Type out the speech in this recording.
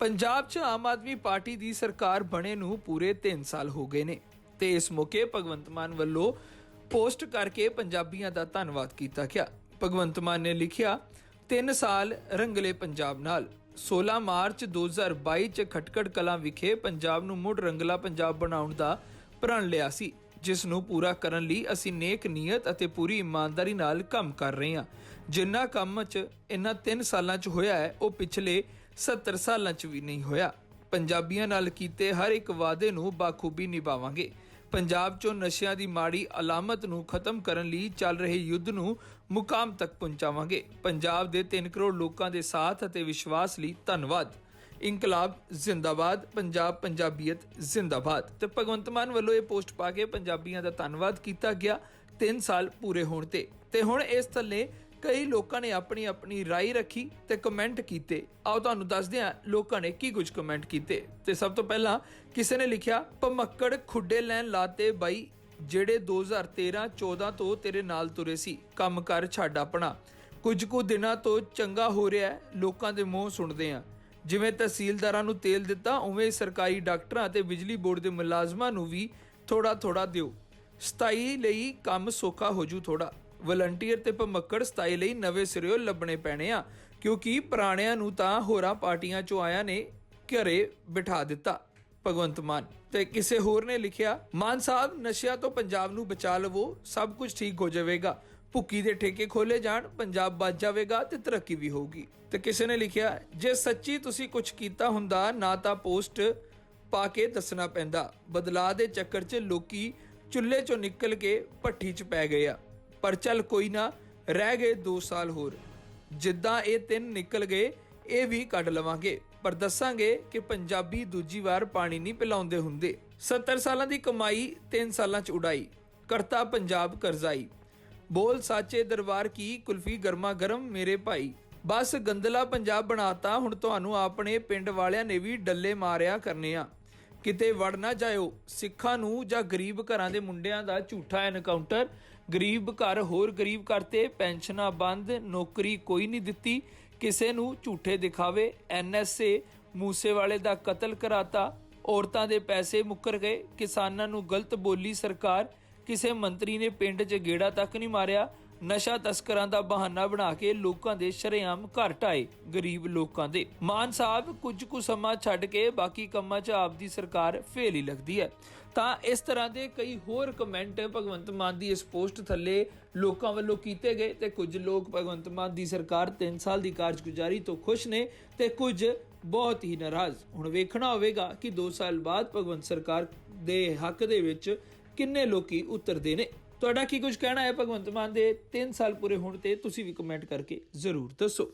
ਪੰਜਾਬ 'ਚ ਆਮ ਆਦਮੀ ਪਾਰਟੀ ਦੀ ਸਰਕਾਰ ਬਣੇ ਨੂੰ ਪੂਰੇ 3 ਸਾਲ ਹੋ ਗਏ ਨੇ ਤੇ ਇਸ ਮੌਕੇ ਭਗਵੰਤ ਮਾਨ ਵੱਲੋਂ ਪੋਸਟ ਕਰਕੇ ਪੰਜਾਬੀਆਂ ਦਾ ਧੰਨਵਾਦ ਕੀਤਾ ਗਿਆ। ਭਗਵੰਤ ਮਾਨ ਨੇ ਲਿਖਿਆ 3 ਸਾਲ ਰੰਗਲੇ ਪੰਜਾਬ ਨਾਲ। 16 ਮਾਰਚ 2022 ਚ ਖਟਕੜ ਕਲਾਂ ਵਿਖੇ ਪੰਜਾਬ ਨੂੰ ਮੁੜ ਰੰਗਲਾ ਪੰਜਾਬ ਬਣਾਉਣ ਦਾ ਪ੍ਰਣ ਲਿਆ ਸੀ, ਜਿਸ ਨੂੰ ਪੂਰਾ ਕਰਨ ਲਈ ਅਸੀਂ ਨੇਕ ਨੀਅਤ ਅਤੇ ਪੂਰੀ ਇਮਾਨਦਾਰੀ ਨਾਲ ਕੰਮ ਕਰ ਰਹੇ ਹਾਂ। ਜਿੰਨਾ ਕੰਮ 'ਚ ਇਹਨਾਂ 3 ਸਾਲਾਂ 'ਚ ਹੋਇਆ ਹੈ, ਉਹ ਪਿਛਲੇ 70 ਸਾਲਾਂ 'ਚ ਵੀ ਨਹੀਂ ਹੋਇਆ। ਪੰਜਾਬੀਆਂ ਨਾਲ ਕੀਤੇ ਹਰ ਇੱਕ ਵਾਅਦੇ ਨੂੰ ਬਾਖੂਬੀ ਨਿਭਾਵਾਂਗੇ। ਪੰਜਾਬ 'ਚੋਂ ਨਸ਼ਿਆਂ ਦੀ ਮਾੜੀ ਅਲਾਮਤ ਨੂੰ ਖਤਮ ਕਰਨ ਲਈ ਚੱਲ ਰਹੇ ਯੁੱਧ ਨੂੰ ਮੁਕਾਮ ਤੱਕ ਪਹੁੰਚਾਵਾਂਗੇ। ਪੰਜਾਬ ਦੇ 3 ਕਰੋੜ ਲੋਕਾਂ ਦੇ ਸਾਥ ਅਤੇ ਵਿਸ਼ਵਾਸ ਲਈ ਧੰਨਵਾਦ। ਇਨਕਲਾਬ ਜ਼ਿੰਦਾਬਾਦ, ਪੰਜਾਬ ਪੰਜਾਬੀਅਤ ਜ਼ਿੰਦਾਬਾਦ। ਤੇ ਭਗਵੰਤ ਮਾਨ ਵੱਲੋਂ ਇਹ ਪੋਸਟ ਪਾ ਕੇ ਪੰਜਾਬੀਆਂ ਦਾ ਧੰਨਵਾਦ ਕੀਤਾ ਗਿਆ। 3 ਸਾਲ ਪੂਰੇ ਹੋਣ ਤੇ। ਤੇ ਹੁਣ ਇਸ ਥੱਲੇ ਕਈ ਲੋਕਾਂ ਨੇ ਆਪਣੀ ਆਪਣੀ رائے ਰੱਖੀ ਤੇ ਕਮੈਂਟ ਕੀਤੇ ਆਓ ਤੁਹਾਨੂੰ ਦੱਸਦੇ ਹਾਂ ਲੋਕਾਂ ਨੇ ਕੀ ਕੁਝ ਕਮੈਂਟ ਕੀਤੇ ਤੇ ਸਭ ਤੋਂ ਪਹਿਲਾਂ ਕਿਸੇ ਨੇ ਲਿਖਿਆ ਪਮੱਕੜ ਖੁੱਡੇ ਲੈਣ ਲਾਤੇ ਬਾਈ ਜਿਹੜੇ 2013 14 ਤੋਂ ਤੇਰੇ ਨਾਲ ਤੁਰੇ ਸੀ ਕੰਮ ਕਰ ਛੱਡ ਆਪਣਾ ਕੁਝ ਕੁ ਦਿਨਾਂ ਤੋਂ ਚੰਗਾ ਹੋ ਰਿਹਾ ਹੈ ਲੋਕਾਂ ਦੇ ਮੂੰਹ ਸੁਣਦੇ ਆ ਜਿਵੇਂ ਤਹਿਸੀਲਦਾਰਾਂ ਨੂੰ ਤੇਲ ਦਿੱਤਾ ਉਵੇਂ ਹੀ ਸਰਕਾਰੀ ਡਾਕਟਰਾਂ ਅਤੇ ਬਿਜਲੀ ਬੋਰਡ ਦੇ ਮੁਲਾਜ਼ਮਾਂ ਨੂੰ ਵੀ ਥੋੜਾ ਥੋੜਾ ਦਿਓ ਸਤਾਈ ਲਈ ਕੰਮ ਸੌਖਾ ਹੋ ਜੂ ਥੋੜਾ ਵਲੰਟੀਅਰ ਤੇ ਭਮੱਕੜ ਸਤਾਈ ਲਈ ਨਵੇਂ ਸਿਰਿਓਂ ਲੱਭਣੇ ਪੈਣੇ ਆ, ਕਿਉਂਕਿ ਪੁਰਾਣਿਆਂ ਨੂੰ ਤਾਂ ਹੋਰਾਂ ਪਾਰਟੀਆਂ ਚੋਂ ਆਇਆਂ ਨੇ ਘਰੇ ਬਿਠਾ ਦਿੱਤਾ, ਭਗਵੰਤ ਮਾਨ। ਤੇ ਕਿਸੇ ਹੋਰ ਨੇ ਲਿਖਿਆ, ਮਾਨ ਸਾਹਿਬ, ਨਸ਼ਿਆਂ ਤੋਂ ਪੰਜਾਬ ਨੂੰ ਬਚਾ ਲਵੋ, ਸਭ ਕੁਝ ਠੀਕ ਹੋ ਜਾਵੇਗਾ। ਭੁੱਕੀ ਦੇ ਠੇਕੇ ਖੋਲੇ ਜਾਣ, ਪੰਜਾਬ ਬਚ ਜਾਵੇਗਾ ਤੇ ਤਰੱਕੀ ਵੀ ਹੋਊਗੀ। ਤੇ ਕਿਸੇ ਨੇ ਲਿਖਿਆ, ਜੇ ਸੱਚੀ ਤੁਸੀਂ ਕੁਝ ਕੀਤਾ ਹੁੰਦਾ, ਨਾ ਤਾਂ ਪੋਸਟ ਪਾ ਕੇ ਦੱਸਣਾ ਪੈਂਦਾ। ਬਦਲਾਅ ਦੇ ਚੱਕਰ 'ਚ ਲੋਕੀ ਚੁੱਲ੍ਹੇ 'ਚੋਂ ਨਿਕਲ ਕੇ ਭੱਠੀ 'ਚ ਪੈ ਗਏ ਆ। ਪਰ ਚੱਲ ਕੋਈ ਨਾ, ਰਹਿ ਗਏ 2 ਸਾਲ ਹੋਰ। ਜਿੱਦਾਂ ਇਹ ਤਿੰਨ ਨਿਕਲ ਗਏ, ਇਹ ਵੀ ਕੱਢ ਲਵਾਂਗੇ। ਪਰ ਦੱਸਾਂਗੇ ਕਿ ਪੰਜਾਬੀ ਦੂਜੀ ਵਾਰ ਪਾਣੀ ਨਹੀਂ ਪਿਲਾਉਂਦੇ ਹੁੰਦੇ। 70 ਸਾਲਾਂ ਦੀ ਕਮਾਈ 3 ਸਾਲਾਂ 'ਚ ਉਡਾਈ। ਕਰਤਾ ਪੰਜਾਬ ਕਰਜ਼ਾਈ। ਬੋਲ ਸਾਚੇ ਦਰਬਾਰ ਕੀ ਕੁਲਫੀ ਗਰਮਾ ਗਰਮ ਮੇਰੇ ਭਾਈ। ਬਸ ਗੰਦਲਾ ਪੰਜਾਬ ਬਣਾਤਾ ਹੁਣ ਤੁਹਾਨੂੰ ਆਪਣੇ ਪਿੰਡ ਵਾਲਿਆਂ ਨੇ ਵੀ ਡੱਲੇ ਮਾਰਿਆ ਕਰਨੇ ਆ। ਕਿਤੇ ਵੜ ਨਾ ਜਾਇਓ। ਸਿੱਖਾਂ ਨੂੰ ਜਾਂ ਗਰੀਬ ਘਰਾਂ ਦੇ ਮੁੰਡਿਆਂ ਦਾ ਝੂਠਾ ਐਨਕਾਊਂਟਰ ਗਰੀਬ ਘਰ ਹੋਰ ਗਰੀਬ ਕਰਤੇ ਪੈਨਸ਼ਨਾਂ ਬੰਦ, ਨੌਕਰੀ ਕੋਈ ਨਹੀਂ ਦਿੱਤੀ। ਕਿਸੇ ਨੂੰ ਝੂਠੇ ਦਿਖਾਵੇ। ਐਨਐਸਏ ਮੂਸੇਵਾਲੇ ਦਾ ਕਤਲ ਕਰਾਤਾ। ਔਰਤਾਂ ਦੇ ਪੈਸੇ ਮੁੱਕਰ ਗਏ। ਕਿਸਾਨਾਂ ਨੂੰ ਗਲਤ ਬੋਲੀ ਸਰਕਾਰ। ਕਿਸੇ ਮੰਤਰੀ ਨੇ ਪਿੰਡ 'ਚ ਗੇੜਾ ਤੱਕ ਨਹੀਂ ਮਾਰਿਆ। ਨਸ਼ਾ ਤਸਕਰਾਂ ਦਾ ਬਹਾਨਾ ਬਣਾ ਕੇ ਲੋਕਾਂ ਦੇ ਸ਼ਰੇਆਮ ਘਰ ਢਾਏ ਗਰੀਬ ਲੋਕਾਂ ਦੇ। ਮਾਨ ਸਾਹਿਬ, ਕੁਝ ਕੁ ਸਮਾਂ ਛੱਡ ਕੇ ਬਾਕੀ ਕੰਮਾਂ 'ਚ ਆਪਦੀ ਸਰਕਾਰ ਫੇਲ ਹੀ ਲੱਗਦੀ ਹੈ। ਤਾਂ ਇਸ ਤਰ੍ਹਾਂ ਦੇ ਕਈ ਹੋਰ ਕਮੈਂਟ ਭਗਵੰਤ ਮਾਨ ਦੀ ਇਸ ਪੋਸਟ ਥੱਲੇ ਲੋਕਾਂ ਵੱਲੋਂ ਕੀਤੇ ਗਏ ਤੇ ਕੁਝ ਲੋਕ ਭਗਵੰਤ ਮਾਨ ਦੀ ਸਰਕਾਰ 3 ਸਾਲ ਦੀ ਕਾਰਜਗੁਜ਼ਾਰੀ ਤੋਂ ਖੁਸ਼ ਨੇ ਤੇ ਕੁਝ ਬਹੁਤ ਹੀ ਨਾਰਾਜ਼। ਹੁਣ ਵੇਖਣਾ ਹੋਵੇਗਾ ਕਿ 2 ਸਾਲ ਬਾਅਦ ਭਗਵੰਤ ਸਰਕਾਰ ਦੇ ਹੱਕ ਦੇ ਵਿੱਚ ਕਿੰਨੇ ਲੋਕੀ ਉਤਰਦੇ ਨੇ। ਤੁਹਾਡਾ ਕੀ ਕੁਝ ਕਹਿਣਾ ਹੈ? ਭਗਵੰਤ ਮਾਨ ਦੇ 3 ਸਾਲ ਪੂਰੇ ਹੋਣ ਤੇ ਤੁਸੀਂ ਵੀ ਕਮੈਂਟ ਕਰਕੇ ਜ਼ਰੂਰ ਦੱਸੋ।